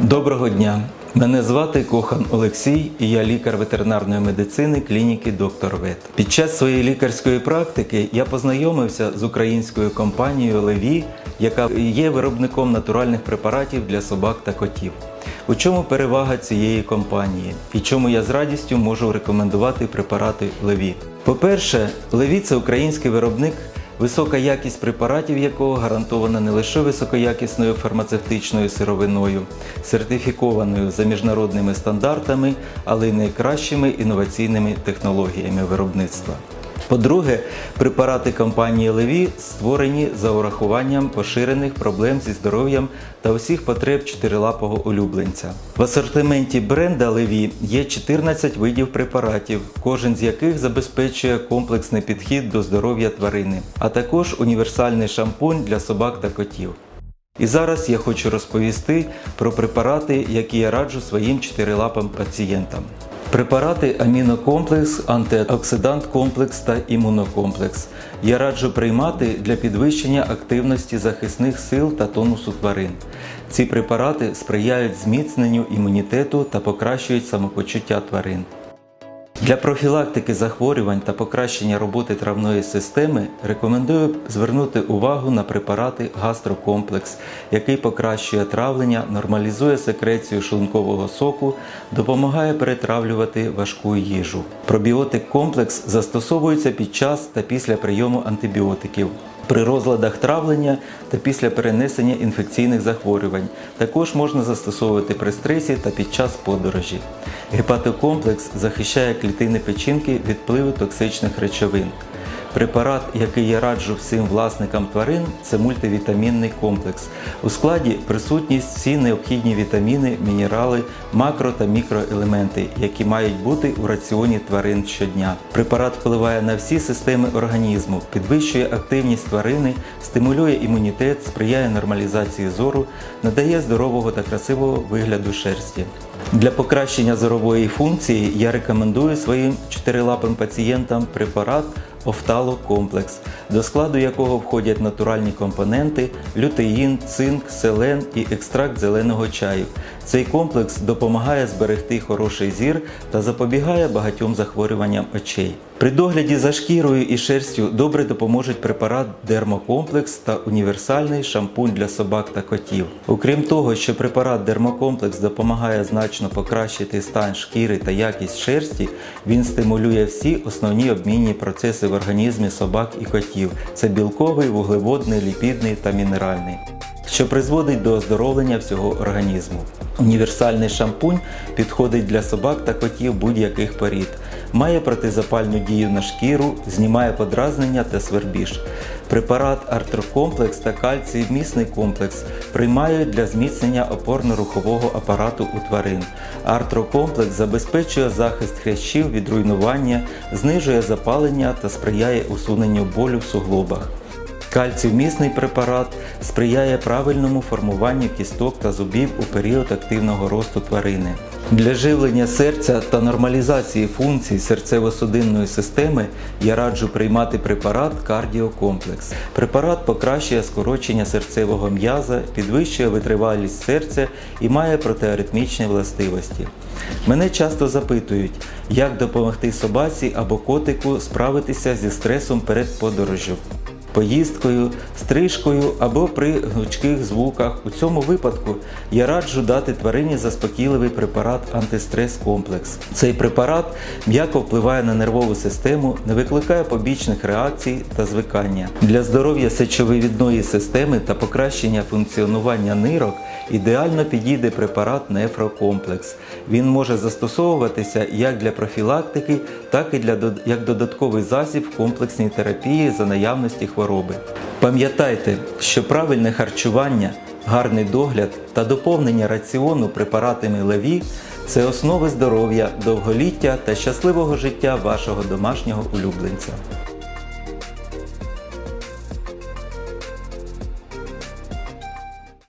Доброго дня! Мене звати Кохан Олексій і я лікар ветеринарної медицини клініки Доктор Вет. Під час своєї лікарської практики я познайомився з українською компанією Леві, яка є виробником натуральних препаратів для собак та котів. У чому перевага цієї компанії і чому я з радістю можу рекомендувати препарати Леві? По-перше, Леві це український виробник висока якість препаратів якого гарантована не лише високоякісною фармацевтичною сировиною, сертифікованою за міжнародними стандартами, але й найкращими інноваційними технологіями виробництва. По-друге, препарати компанії Леві створені за урахуванням поширених проблем зі здоров'ям та усіх потреб чотирилапого улюбленця. В асортименті бренда Леві є 14 видів препаратів, кожен з яких забезпечує комплексний підхід до здоров'я тварини, а також універсальний шампунь для собак та котів. І зараз я хочу розповісти про препарати, які я раджу своїм чотирилапим пацієнтам. Препарати амінокомплекс, антиоксидант комплекс та імунокомплекс. Я раджу приймати для підвищення активності захисних сил та тонусу тварин. Ці препарати сприяють зміцненню імунітету та покращують самопочуття тварин. Для профілактики захворювань та покращення роботи травної системи рекомендую звернути увагу на препарати гастрокомплекс, який покращує травлення, нормалізує секрецію шлункового соку, допомагає перетравлювати важку їжу. Пробіотик комплекс застосовується під час та після прийому антибіотиків. При розладах травлення та після перенесення інфекційних захворювань також можна застосовувати при стресі та під час подорожі. Гепатокомплекс захищає клітини печінки від пливу токсичних речовин. Препарат, який я раджу всім власникам тварин, це мультивітамінний комплекс. У складі присутність всі необхідні вітаміни, мінерали, макро та мікроелементи, які мають бути у раціоні тварин щодня. Препарат впливає на всі системи організму, підвищує активність тварини, стимулює імунітет, сприяє нормалізації зору, надає здорового та красивого вигляду шерсті. Для покращення зорової функції я рекомендую своїм чотирилапим пацієнтам препарат Офталокомплекс, до складу якого входять натуральні компоненти, лютеїн, цинк, селен і екстракт зеленого чаю. Цей комплекс допомагає зберегти хороший зір та запобігає багатьом захворюванням очей. При догляді за шкірою і шерстю добре допоможуть препарат Дермокомплекс та універсальний шампунь для собак та котів. Окрім того, що препарат Дермокомплекс допомагає значно покращити стан шкіри та якість шерсті, він стимулює всі основні обмінні процеси в організмі собак і котів: це білковий, вуглеводний, ліпідний та мінеральний що призводить до оздоровлення всього організму. Універсальний шампунь підходить для собак та котів будь-яких порід, має протизапальну дію на шкіру, знімає подразнення та свербіж. Препарат артрокомплекс та кальцій місний комплекс приймають для зміцнення опорно-рухового апарату у тварин. Артрокомплекс забезпечує захист хрящів від руйнування, знижує запалення та сприяє усуненню болю в суглобах. Кальцівмісний препарат сприяє правильному формуванню кісток та зубів у період активного росту тварини. Для живлення серця та нормалізації функцій серцево-судинної системи я раджу приймати препарат кардіокомплекс. Препарат покращує скорочення серцевого м'яза, підвищує витривалість серця і має протиаритмічні властивості. Мене часто запитують, як допомогти собаці або котику справитися зі стресом перед подорожжю поїздкою, стрижкою або при гнучких звуках. У цьому випадку я раджу дати тварині заспокійливий препарат антистрес комплекс. Цей препарат м'яко впливає на нервову систему, не викликає побічних реакцій та звикання. Для здоров'я сечовивідної системи та покращення функціонування нирок ідеально підійде препарат нефрокомплекс. Він може застосовуватися як для профілактики, так і для як додатковий засіб в комплексній терапії за наявності хвороби. Пам'ятайте, що правильне харчування, гарний догляд та доповнення раціону препаратами леві це основи здоров'я, довголіття та щасливого життя вашого домашнього улюбленця.